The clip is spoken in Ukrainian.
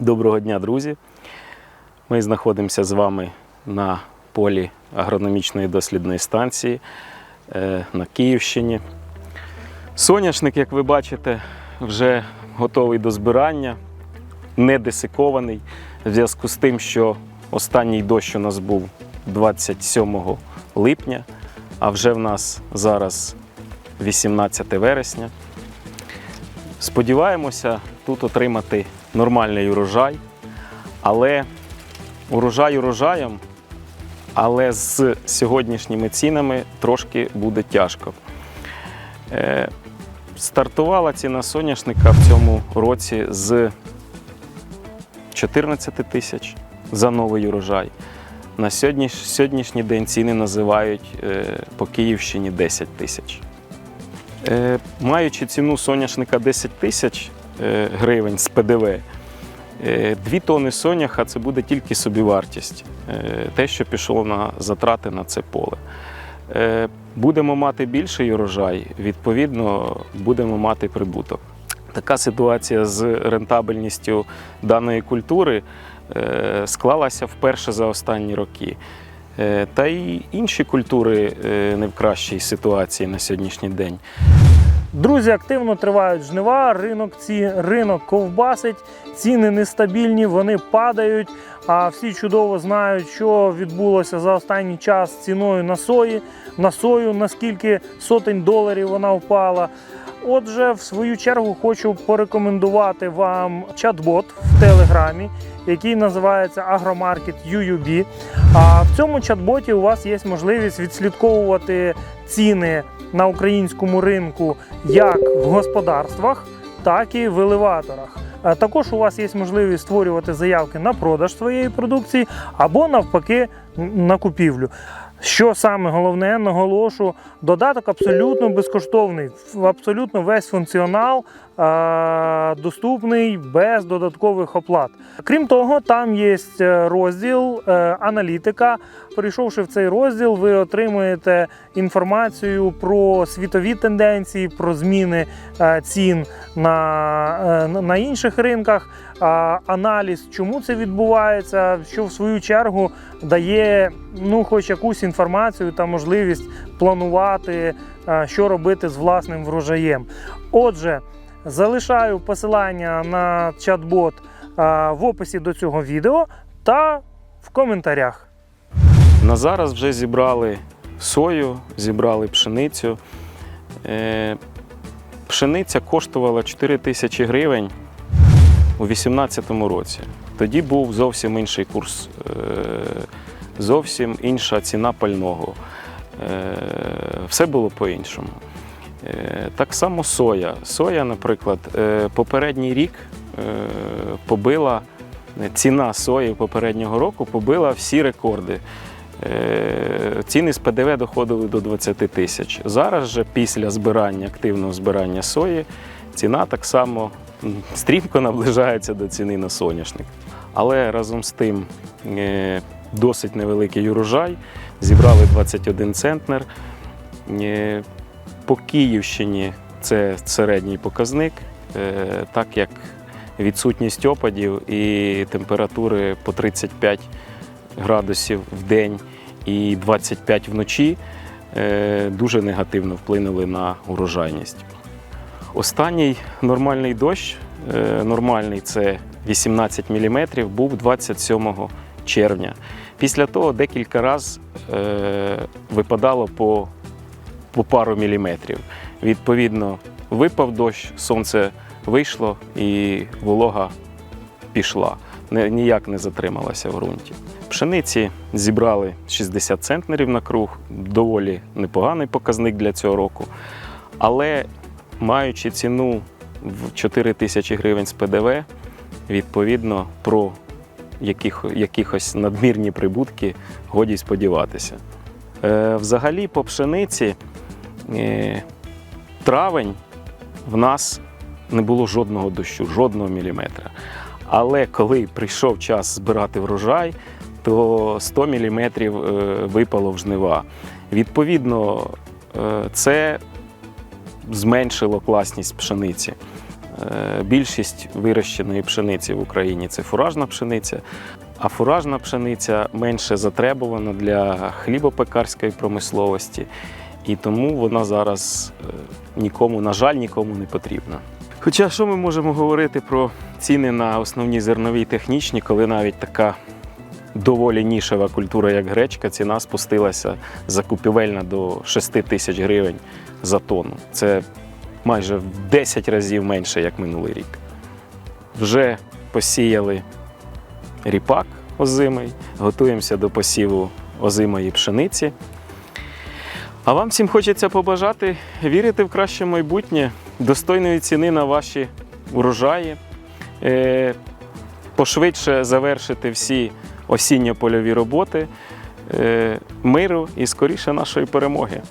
Доброго дня, друзі! Ми знаходимося з вами на полі агрономічної дослідної станції е, на Київщині. Соняшник, як ви бачите, вже готовий до збирання, не десикований в зв'язку з тим, що останній дощ у нас був 27 липня, а вже в нас зараз 18 вересня. Сподіваємося тут отримати нормальний урожай, але урожай урожаєм, але з сьогоднішніми цінами трошки буде тяжко. Е, Стартувала ціна соняшника в цьому році з 14 тисяч за новий урожай. На сьогодні, сьогоднішній день ціни називають е, по Київщині 10 тисяч. Е, Маючи ціну соняшника 10 тисяч гривень з ПДВ, е, 2 тонни соняха це буде тільки собівартість, е, те, що пішло на затрати на це поле. Е, Будемо мати більший урожай, відповідно, будемо мати прибуток. Така ситуація з рентабельністю даної культури е, склалася вперше за останні роки. Е, Та й інші культури е, не в кращій ситуації на сьогоднішній день. Друзі, активно тривають жнива, ринок ці ринок ковбасить, ціни нестабільні, вони падають. А всі чудово знають, що відбулося за останній час ціною на сої, на сою, наскільки сотень доларів вона впала. Отже, в свою чергу хочу порекомендувати вам чат-бот в Телеграмі, який називається Агромаркет UUB. А в цьому чат-боті у вас є можливість відслідковувати ціни на українському ринку як в господарствах, так і в елеваторах. Також у вас є можливість створювати заявки на продаж своєї продукції або навпаки на купівлю. Що саме головне, наголошу, додаток абсолютно безкоштовний, абсолютно весь функціонал е, доступний без додаткових оплат. Крім того, там є е, розділ е, аналітика. Перейшовши в цей розділ, ви отримуєте інформацію про світові тенденції, про зміни е, цін на, на- інших ринках, аналіз, чому це відбувається, що в свою чергу дає ну, хоч якусь інформацію та можливість планувати, що робити з власним врожаєм. Отже, залишаю посилання на чат-бот в описі до цього відео та в коментарях. На зараз вже зібрали сою, зібрали пшеницю. Е, Пшениця коштувала 4 тисячі гривень у 2018 році. Тоді був зовсім інший курс, е, зовсім інша ціна пального. Е, Все було по-іншому. Е, Так само соя. Соя, наприклад, е, попередній рік е, побила ціна сої попереднього року побила всі рекорди. Ціни з ПДВ доходили до 20 тисяч. Зараз же після збирання, активного збирання сої, ціна так само стрімко наближається до ціни на соняшник. Але разом з тим досить невеликий урожай. Зібрали 21 центнер. По Київщині це середній показник, е, так як відсутність опадів і температури по 35 градусів в день і 25 вночі е, дуже негативно вплинули на урожайність. Останній нормальний дощ, е, нормальний це 18 мм, був 27 червня. Після того декілька разів випадало по, по пару міліметрів. Відповідно, випав дощ, сонце вийшло і волога пішла. Ніяк не затрималася в ґрунті. Пшениці зібрали 60 центнерів на круг, доволі непоганий показник для цього року. Але маючи ціну в 4 тисячі гривень з ПДВ, відповідно про яких, якихось надмірні прибутки годі сподіватися. Е, взагалі, по пшениці травень в нас не було жодного дощу, жодного міліметра. Але коли прийшов час збирати врожай, то 100 мм випало в жнива. Відповідно, е, це зменшило класність пшениці. Е, Більшість вирощеної пшениці в Україні це фуражна пшениця, а фуражна пшениця менше затребувана для хлібопекарської промисловості, і тому вона зараз е, нікому, на жаль, нікому не потрібна. Хоча що ми можемо говорити про ціни на основні зернові і технічні, коли навіть така доволі нішева культура, як гречка, ціна спустилася закупівельна до 6 тисяч гривень за тонну. Це майже в 10 разів менше, як минулий рік. Вже посіяли ріпак озимий, готуємося до посіву озимої пшениці. А вам всім хочеться побажати вірити в краще майбутнє, достойної ціни на ваші урожаї, е, пошвидше завершити всі осінньо-польові роботи, е, миру і скоріше нашої перемоги.